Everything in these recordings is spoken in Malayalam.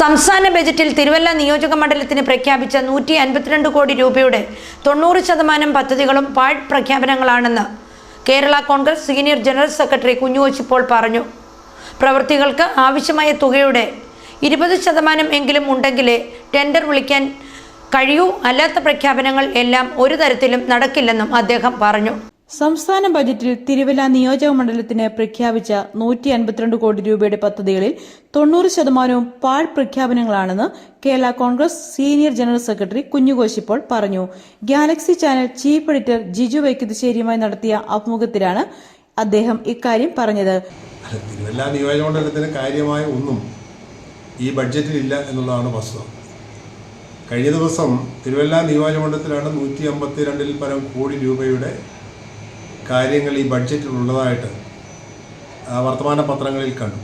സംസ്ഥാന ബജറ്റിൽ തിരുവല്ല നിയോജക മണ്ഡലത്തിന് പ്രഖ്യാപിച്ച നൂറ്റി അൻപത്തിരണ്ട് കോടി രൂപയുടെ തൊണ്ണൂറ് ശതമാനം പദ്ധതികളും പാഴ് പ്രഖ്യാപനങ്ങളാണെന്ന് Kerala Congress senior general secretary കുഞ്ഞുവച്ചിപ്പോൾ പറഞ്ഞു. പ്രവൃത്തികൾക്ക് ആവശ്യമായ തുകയുടെ ഇരുപത് ശതമാനം എങ്കിലും ഉണ്ടെങ്കിലേ ടെൻഡർ വിളിക്കാൻ കഴിയൂ. അല്ലാത്ത പ്രഖ്യാപനങ്ങൾ എല്ലാം ഒരു തരത്തിലും നടക്കില്ലെന്നും അദ്ദേഹം പറഞ്ഞു. സംസ്ഥാന ബജറ്റിൽ തിരുവല്ല നിയോജക മണ്ഡലത്തിന് പ്രഖ്യാപിച്ച നൂറ്റി അൻപത്തിരണ്ട് കോടി രൂപയുടെ പദ്ധതികളിൽ തൊണ്ണൂറ് ശതമാനവും പാഴ് പ്രഖ്യാപനങ്ങളാണെന്ന് Kerala Congress senior general secretary കുഞ്ഞുകോശിപ്പോൾ പറഞ്ഞു. Galaxy channel chief editor Jiju വൈക്കത്തുശ്ശേരിയുമായി നടത്തിയ അഭിമുഖത്തിലാണ് അദ്ദേഹം ഇക്കാര്യം പറഞ്ഞത്. തിരുവല്ല നിയോജകമണ്ഡലത്തിന് കാര്യമായ ഒന്നും ഈ ബഡ്ജറ്റിലില്ല എന്നുള്ളതാണ് വസ്തുത. കഴിഞ്ഞ ദിവസം തിരുവല്ല നിയോജകമണ്ഡലത്തിലാണ് നൂറ്റി അമ്പത്തിരണ്ടിൽ പരം കോടി രൂപയുടെ കാര്യങ്ങൾ ഈ ആ, വർത്തമാന പത്രങ്ങളിൽ കണ്ടു.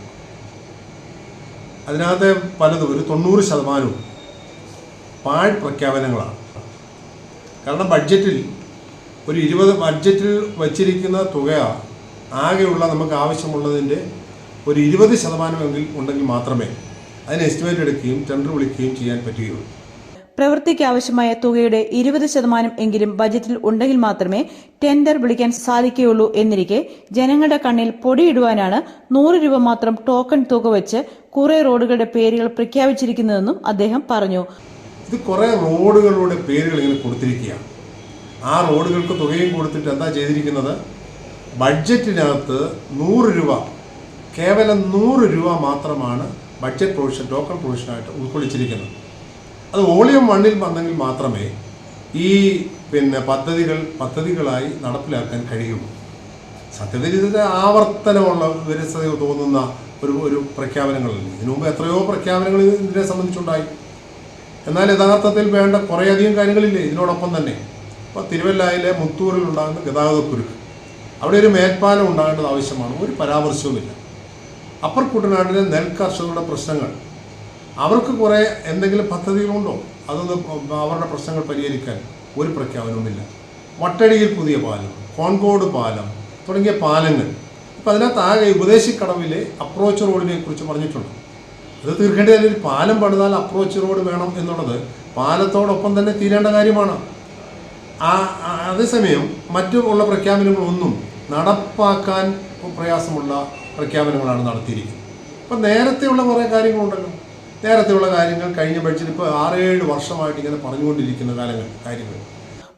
അതിനകത്ത് പലതും ഒരു തൊണ്ണൂറ് ശതമാനവും പാഴ് പ്രഖ്യാപനങ്ങളാണ്. കാരണം ബഡ്ജറ്റിൽ ഒരു ഇരുപത് ബഡ്ജറ്റിൽ വച്ചിരിക്കുന്ന തുക ആകെയുള്ള നമുക്ക് ആവശ്യമുള്ളതിന്റെ ഒരു ഇരുപത് ശതമാനമെങ്കിൽ ഉണ്ടെങ്കിൽ മാത്രമേ അതിന് എസ്റ്റിമേറ്റ് എടുക്കുകയും ടെൻഡർ വിളിക്കുകയും ചെയ്യാൻ പറ്റുകയുള്ളൂ. പ്രവൃത്തിക്ക് ആവശ്യമായ തുകയുടെ ഇരുപത് ശതമാനം എങ്കിലും ബജറ്റിൽ ഉണ്ടെങ്കിൽ മാത്രമേ ടെൻഡർ വിളിക്കാൻ സാധിക്കുകയുള്ളൂ എന്നിരിക്കെ ജനങ്ങളുടെ കണ്ണിൽ പൊടിയിടുവാനാണ് നൂറ് രൂപ മാത്രം ടോക്കൺ തുക വെച്ച് കുറെ റോഡുകളുടെ പേരുകൾ പ്രഖ്യാപിച്ചിരിക്കുന്നതെന്നും അദ്ദേഹം പറഞ്ഞു. ഇത് കുറെ റോഡുകളുടെ പേരുകൾ ഇങ്ങനെ കൊടുത്തിരിക്കുകയാണ്. ആ റോഡുകൾക്ക് തുകയും കൊടുത്തിട്ട് എന്താ ചെയ്തിരിക്കുന്നത്? ബഡ്ജറ്റിനകത്ത് നൂറ് രൂപ കേവലം നൂറ് രൂപ മാത്രമാണ് ബഡ്ജറ്റ് പ്രൊവിഷൻ ടോക്കൺ പ്രൊവിഷനായിട്ട് ഉൾക്കൊള്ളിച്ചിരിക്കുന്നത്. അത് വോളിയം വണ്ണിൽ വന്നെങ്കിൽ മാത്രമേ ഈ പിന്നെ പദ്ധതികൾ പദ്ധതികളായി നടപ്പിലാക്കാൻ കഴിയുള്ളൂ സത്യത്തിൽ ഇതിന്റെ ആവർത്തനമുള്ള വിരസത തോന്നുന്ന ഒരു ഒരു പ്രഖ്യാപനങ്ങളല്ലേ? ഇതിനു മുമ്പ് എത്രയോ പ്രഖ്യാപനങ്ങൾ ഇതിനെ സംബന്ധിച്ചുണ്ടായി. എന്നാൽ യഥാർത്ഥത്തിൽ വേണ്ട കുറേയധികം കാര്യങ്ങളില്ലേ ഇതിനോടൊപ്പം തന്നെ? ഇപ്പോൾ തിരുവല്ലായിലെ മുത്തൂരിൽ ഉണ്ടാകുന്ന ഗതാഗതക്കുരുക്ക്. അവിടെ ഒരു മേൽപ്പാലം ഉണ്ടാകേണ്ടത് ആവശ്യമാണ്. ഒരു പരാമർശവുമില്ല. അപ്പർ കുട്ടനാട്ടിലെ നെൽ കർഷകരുടെ പ്രശ്നങ്ങൾ. അവർക്ക് കുറേ എന്തെങ്കിലും പദ്ധതികളുണ്ടോ? അതൊന്ന് അവരുടെ പ്രശ്നങ്ങൾ പരിഹരിക്കാൻ ഒരു പ്രഖ്യാപനവുമില്ല. വട്ടടിയിൽ പുതിയ പാലം കോൺകോട് പാലം തുടങ്ങിയ പാലങ്ങൾ. ഇപ്പം അതിനകത്ത് ആകെ ഉപദേശിക്കടവിലെ അപ്രോച്ച് റോഡിനെ കുറിച്ച് പറഞ്ഞിട്ടുണ്ട്. അത് തീർക്കേണ്ടത് ഒരു പാലം പണിതാൽ അപ്രോച്ച് റോഡ് വേണം എന്നുള്ളത് പാലത്തോടൊപ്പം തന്നെ തീരേണ്ട കാര്യമാണ്. ആ അതേസമയം മറ്റു ഉള്ള പ്രഖ്യാപനങ്ങളൊന്നും നടപ്പാക്കാൻ പ്രയാസമുള്ള പ്രഖ്യാപനങ്ങളാണ് നടത്തിയിരിക്കുന്നത്. അപ്പം നേരത്തെയുള്ള കുറേ കാര്യങ്ങളുണ്ടല്ലോ. നേരത്തെയുള്ള കാര്യങ്ങൾ കഴിഞ്ഞ ബഡ്ജറ്റ് ഇപ്പോൾ ആറേഴ് വർഷമായിട്ട് ഇങ്ങനെ പറഞ്ഞുകൊണ്ടിരിക്കുന്ന കാലങ്ങൾ കാര്യങ്ങൾ.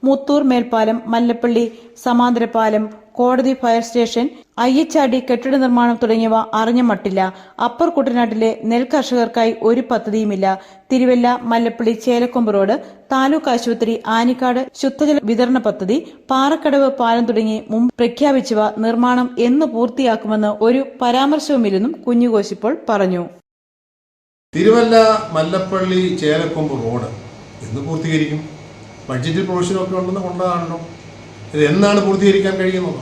മുത്തൂർ മേൽപ്പാലം മല്ലപ്പള്ളി സമാന്തരപാലം കോടതി ഫയർ സ്റ്റേഷൻ അയ്യച്ചാടി കെട്ടിട നിർമ്മാണം തുടങ്ങിയവ അറിഞ്ഞ മട്ടില്ല. അപ്പർ കുട്ടനാട്ടിലെ നെൽ കർഷകർക്കായി ഒരു പദ്ധതിയുമില്ല. തിരുവല്ല മല്ലപ്പള്ളി ചേലക്കൊമ്പ് റോഡ് താലൂക്ക് ആശുപത്രി ആനിക്കാട് ശുദ്ധജല വിതരണ പദ്ധതി പാറക്കടവ് പാലം തുടങ്ങി മുമ്പ് പ്രഖ്യാപിച്ചവ നിർമ്മാണം എന്ന് പൂർത്തിയാക്കുമെന്ന് ഒരു പരാമർശവുമില്ലെന്നും കുഞ്ഞുകോശിപ്പോൾ പറഞ്ഞു. തിരുവല്ല മല്ലപ്പള്ളി ചേലക്കൊമ്പ് റോഡ് എന്ന് പൂർത്തീകരിക്കും. ബഡ്ജറ്റിൽ പ്രൊവിഷനൊക്കെ ഉണ്ടെന്ന് കൊണ്ടതാണല്ലോ. ഇത് എന്നാണ് പൂർത്തീകരിക്കാൻ കഴിയുന്നത്?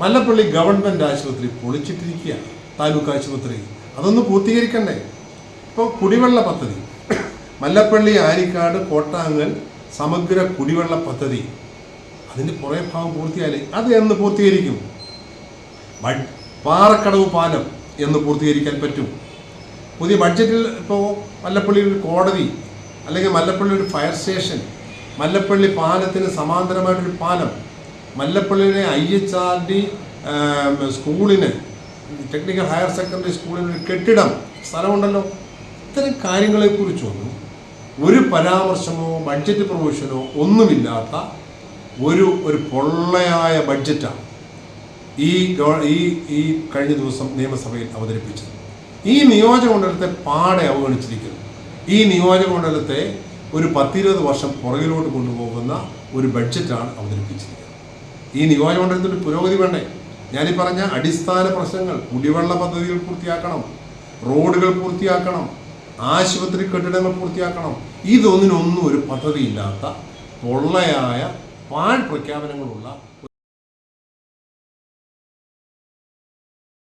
മല്ലപ്പള്ളി ഗവൺമെന്റ് ആശുപത്രി പൊളിച്ചിട്ടിരിക്കുകയാണ്. താലൂക്ക് ആശുപത്രി. അതൊന്ന് പൂർത്തീകരിക്കണ്ടേ? ഇപ്പോൾ കുടിവെള്ള പദ്ധതി. മല്ലപ്പള്ളി ആരിക്കാട് കോട്ടാങ്ങൽ സമഗ്ര കുടിവെള്ള പദ്ധതി. അതിന്റെ കുറേ ഭാഗം പൂർത്തിയായാലേ അത് എന്ന് പൂർത്തീകരിക്കും. പാറക്കടവ് പാലം എന്ന് പൂർത്തീകരിക്കാൻ പറ്റും. പുതിയ ബഡ്ജറ്റിൽ ഇപ്പോൾ മല്ലപ്പള്ളി ഒരു കോടതി അല്ലെങ്കിൽ മല്ലപ്പള്ളി ഒരു ഫയർ സ്റ്റേഷൻ മല്ലപ്പള്ളി പാലത്തിന് സമാന്തരമായിട്ടൊരു പാലം മല്ലപ്പള്ളിയിലെ ഐ എച്ച് ആർ ഡി സ്കൂളിന് ടെക്നിക്കൽ ഹയർ സെക്കൻഡറി സ്കൂളിന് ഒരു കെട്ടിടം സ്ഥലമുണ്ടല്ലോ. ഇത്തരം കാര്യങ്ങളെക്കുറിച്ചൊന്നും ഒരു പരാമർശമോ ബഡ്ജറ്റ് പ്രൊവിഷനോ ഒന്നുമില്ലാത്ത ഒരു ഒരു പൊള്ളയായ ബഡ്ജറ്റാണ് ഈ ഈ ഈ കഴിഞ്ഞ ദിവസം നിയമസഭയിൽ അവതരിപ്പിച്ചത്. ഈ നിയോജകമണ്ഡലത്തെ പാടെ അവഗണിച്ചിരിക്കുന്നു. ഈ നിയോജകമണ്ഡലത്തെ ഒരു പത്തിരുപത് വർഷം പുറകിലോട്ട് കൊണ്ടുപോകുന്ന ഒരു ബഡ്ജറ്റാണ് അവതരിപ്പിച്ചിരിക്കുന്നത്. ഈ നിയോജകമണ്ഡലത്തിന്റെ പുരോഗതി വേണ്ടേ? ഞാനീ പറഞ്ഞ അടിസ്ഥാന പ്രശ്നങ്ങൾ കുടിവെള്ള പദ്ധതികൾ പൂർത്തിയാക്കണം റോഡുകൾ പൂർത്തിയാക്കണം ആശുപത്രി കെട്ടിടങ്ങൾ പൂർത്തിയാക്കണം ഇതൊന്നിനൊന്നും ഒരു പദ്ധതിയില്ലാത്ത പൊള്ളയായ പാഴ് പ്രഖ്യാപനങ്ങളുള്ള